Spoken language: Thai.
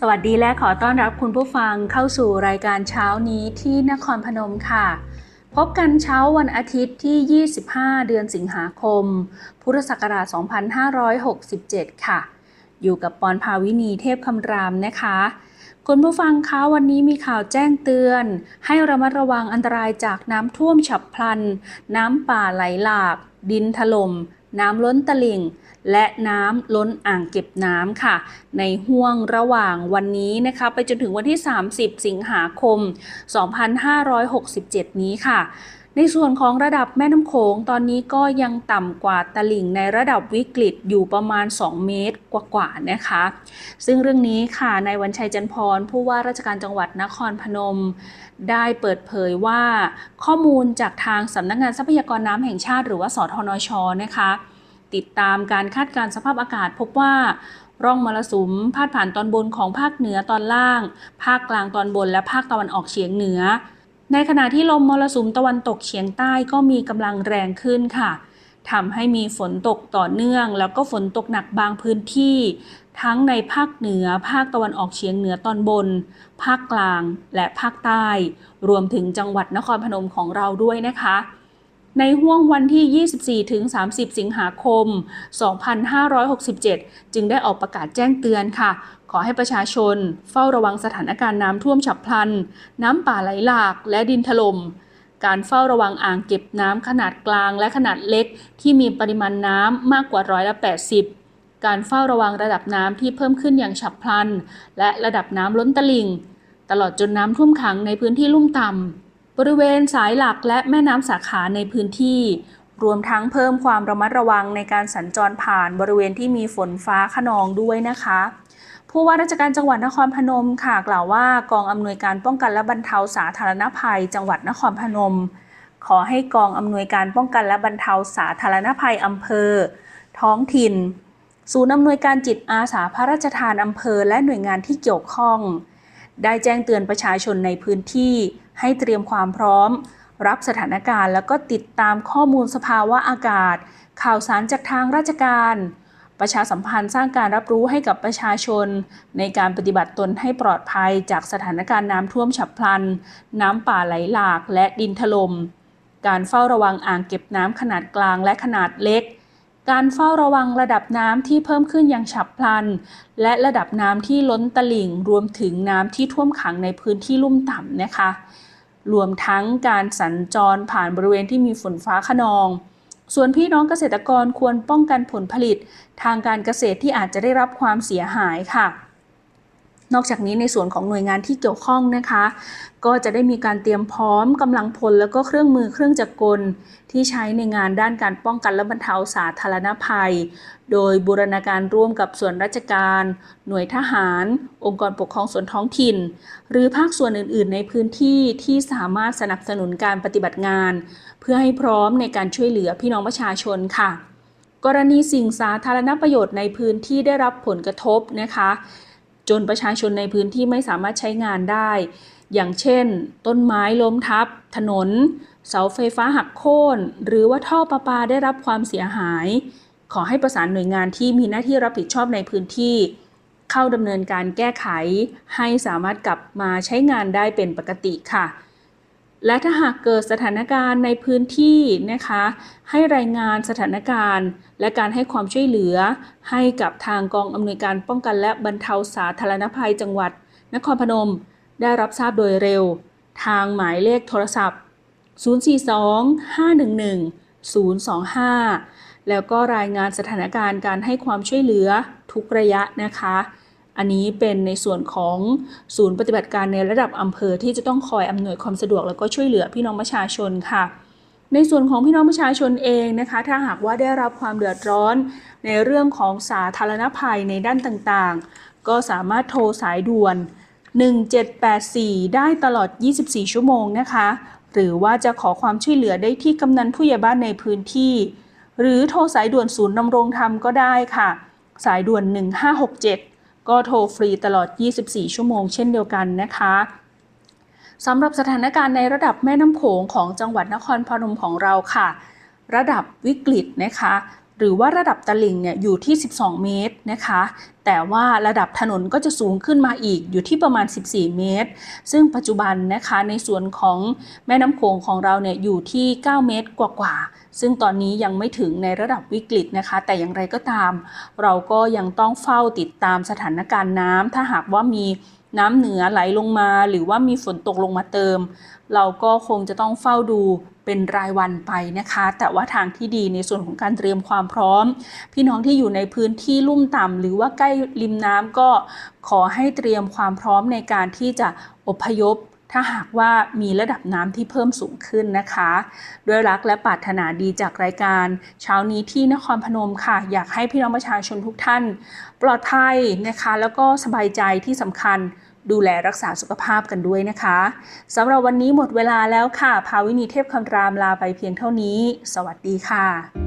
สวัสดีและขอต้อนรับคุณผู้ฟังเข้าสู่รายการเช้านี้ที่นครพนมค่ะ พบกันเช้าวันอาทิตย์ที่ 25 เดือนสิงหาคม พุทธศักราช 2567 ค่ะ อยู่กับปอนภาวินีเทพคำรามนะคะ คุณผู้ฟังคะวันนี้มีข่าวแจ้งเตือน ให้ระมัดระวังอันตรายจากน้ำท่วมฉับพลัน น้ำป่าไหลหลาก ดินถล่ม น้ำล้นตลิ่ง และน้ำล้นอ่างเก็บน้ำค่ะ ในห่วงระหว่างวันนี้นะคะไปจนถึงวันที่ 30 สิงหาคม 2567 นี้ค่ะ ในส่วนของระดับแม่น้ำโขงตอนนี้ก็ยังต่ำกว่าตลิ่งในระดับวิกฤตอยู่ประมาณ 2 เมตรกว่าๆนะคะ ซึ่งเรื่องนี้ค่ะนายวันชัยจันพร ผู้ว่าราชการจังหวัดนครพนม ได้เปิดเผยว่า ข้อมูลจากทางสำนักงานทรัพยากรน้ำแห่งชาติ หรือว่าสทนชนะคะติดตามการคาดการณ์สภาพอากาศพบว่าร่องมรสุมพาดผ่านตอนบนของภาคเหนือตอนล่าง ภาคกลางตอนบนและภาคตะวันออกเฉียงเหนือ ในขณะที่ลมมรสุมตะวันตกเฉียงใต้ก็มีกำลังแรงขึ้นค่ะทำให้มีฝนตกต่อเนื่อง แล้วก็ฝนตกหนักบางพื้นที่ ทั้งในภาคเหนือ ภาคตะวันออกเฉียงเหนือตอนบน ภาคกลางและภาคใต้ รวมถึงจังหวัดนครพนมของเราด้วยนะคะ ในห่วงวันที่ 24 ถึง 30 สิงหาคม 2567 จึงได้ออกประกาศแจ้งเตือนค่ะ ขอให้ประชาชนเฝ้าระวังสถานการณ์น้ำท่วมฉับพลัน น้ำป่าไหลหลากและดินถล่มการเฝ้าระวังอ่างเก็บน้ำขนาดกลางและขนาดเล็ก ที่มีปริมาณน้ำมากกว่าร้อยละ 80 การเฝ้าระวังระดับน้ำที่เพิ่มขึ้นอย่างฉับพลัน และระดับน้ำล้นตลิ่ง ตลอดจนน้ำท่วมขังในพื้นที่ลุ่มต่ำ บริเวณสายหลักและแม่น้ำสาขาในพื้นที่ รวมทั้งเพิ่มความระมัดระวังในการสัญจรผ่านบริเวณที่มีฝนฟ้าขนองด้วยนะคะผู้ว่าราชการจังหวัดนครพนมค่ะกล่าวว่ากองอำนวยการป้องกันและบรรเทาสาธารณภัย จังหวัดนครพนม ขอให้กองอำนวยการป้องกันและบรรเทาสาธารณภัยอำเภอ ท้องถิ่น ศูนย์อำนวยการจิตอาสาพระราชทานอำเภอ และหน่วยงานที่เกี่ยวข้อง ได้แจ้งเตือนประชาชนในพื้นที่ ให้เตรียมความพร้อม รับสถานการณ์ แล้วก็ติดตามข้อมูลสภาวะอากาศ ข่าวสารจากทางราชการ ประชาสัมพันธ์สร้างการรับรู้ให้กับประชาชน ในการปฏิบัติตนให้ปลอดภัยจากสถานการณ์น้ำท่วมฉับพลัน น้ำป่าไหลหลากและดินถลม่มการเฝ้าระวังอ่างเก็บน้ำขนาดกลางและขนาดเล็ก การเฝ้าระวังระดับน้ำที่เพิ่มขึ้นอย่างฉับพลัน และระดับน้ำที่ล้นตลิ่ง รวมถึงน้ำที่ท่วมขังในพื้นที่ลุ่มต่ำนะคะ รวมทั้งการสัญจรผ่านบริเวณที่มีฝนฟ้าขนอง ส่วนพี่น้องเกษตรกรควรป้องกันผลผลิต ทางการเกษตรที่อาจจะได้รับความเสียหายค่ะ นอกจากนี้ในส่วนของหน่วยงานที่เกี่ยวข้องนะคะ ก็จะได้มีการเตรียมพร้อมกำลังพล แล้วก็เครื่องมือเครื่องจักรกล ที่ใช้ในงานด้านการป้องกันและบรรเทาสาธารณภัย โดยบูรณาการร่วมกับส่วนราชการ หน่วยทหาร องค์กรปกครองส่วนท้องถิ่น หรือภาคส่วนอื่น ๆ ในพื้นที่ที่สามารถสนับสนุนการปฏิบัติงาน เพื่อให้พร้อมในการช่วยเหลือพี่น้องประชาชนค่ะกรณีสิ่งสาธารณประโยชน์ในพื้นที่ได้รับผลกระทบนะคะ จนประชาชนในพื้นที่ไม่สามารถใช้งานได้ อย่างเช่น ต้นไม้ล้มทับ ถนน เสาไฟฟ้าหักโค่น หรือว่าท่อประปาได้รับความเสียหาย ขอให้ประสานหน่วยงานที่มีหน้าที่รับผิดชอบในพื้นที่ เข้าดำเนินการแก้ไข ให้สามารถกลับมาใช้งานได้เป็นปกติค่ะ และถ้าหากเกิดสถานการณ์ในพื้นที่นะคะ ให้รายงานสถานการณ์ และการให้ความช่วยเหลือ ให้กับทางกองอำนวยการป้องกันและบรรเทาสาธารณภัยจังหวัด นครพนม ได้รับทราบโดยเร็ว ทางหมายเลขโทรศัพท์ 042-511-025 แล้วก็รายงานสถานการณ์การให้ความช่วยเหลือทุกระยะนะคะ อันนี้เป็นในส่วนของศูนย์ปฏิบัติการในระดับอำเภอที่จะต้องคอยอำนวยความสะดวกแล้วก็ช่วยเหลือพี่น้องประชาชนค่ะ ในส่วนของพี่น้องประชาชนเองนะคะ ถ้าหากว่าได้รับความเดือดร้อน ในเรื่องของสาธารณภัยในด้านต่างๆ ก็สามารถโทรสายด่วน 1784 ได้ตลอด 24 ชั่วโมงนะคะ หรือว่าจะขอความช่วยเหลือได้ที่กำนันผู้ใหญ่บ้านในพื้นที่ หรือโทรสายด่วนศูนย์ดำรงธรรมก็ได้ค่ะ สายด่วน 1567 ก็โทรฟรีตลอด 24 ชั่วโมงเช่นเดียวกันนะคะสำหรับสถานการณ์ในระดับแม่น้ำโขงของจังหวัดนครพนมของเราค่ะ ระดับวิกฤตนะคะ หรือว่าระดับตลิ่งเนี่ยอยู่ที่ 12 เมตรนะคะ แต่ว่าระดับถนนก็จะสูงขึ้นมาอีกอยู่ที่ประมาณ 14 เมตร ซึ่งปัจจุบันนะคะในส่วนของแม่น้ำโขงของเราเนี่ยอยู่ที่ 9 เมตรกว่าๆ ซึ่งตอนนี้ยังไม่ถึงในระดับวิกฤตนะคะ แต่อย่างไรก็ตาม เราก็ยังต้องเฝ้าติดตามสถานการณ์น้ำถ้าหากว่ามีน้ำเหนือไหลลงมา หรือว่ามีฝนตกลงมาเติม เราก็คงจะต้องเฝ้าดู เป็นรายวันไปนะคะ แต่ว่าทางที่ดีในส่วนของการเตรียมความพร้อม พี่น้องที่อยู่ในพื้นที่ลุ่มต่ำหรือว่าใกล้ริมน้ำก็ขอให้เตรียมความพร้อมในการที่จะอพยพถ้าหากว่ามีระดับน้ำที่เพิ่มสูงขึ้นนะคะ ด้วยรักและปรารถนาดีจากรายการ เช้านี้ที่นครพนมค่ะ อยากให้พี่น้องประชาชนทุกท่าน ปลอดภัยนะคะ แล้วก็สบายใจที่สำคัญ ดูแลรักษาสุขภาพกันด้วยนะคะสำหรับวันนี้หมดเวลาแล้วค่ะ ภาวินีเทพคำรามลาไปเพียงเท่านี้ สวัสดีค่ะ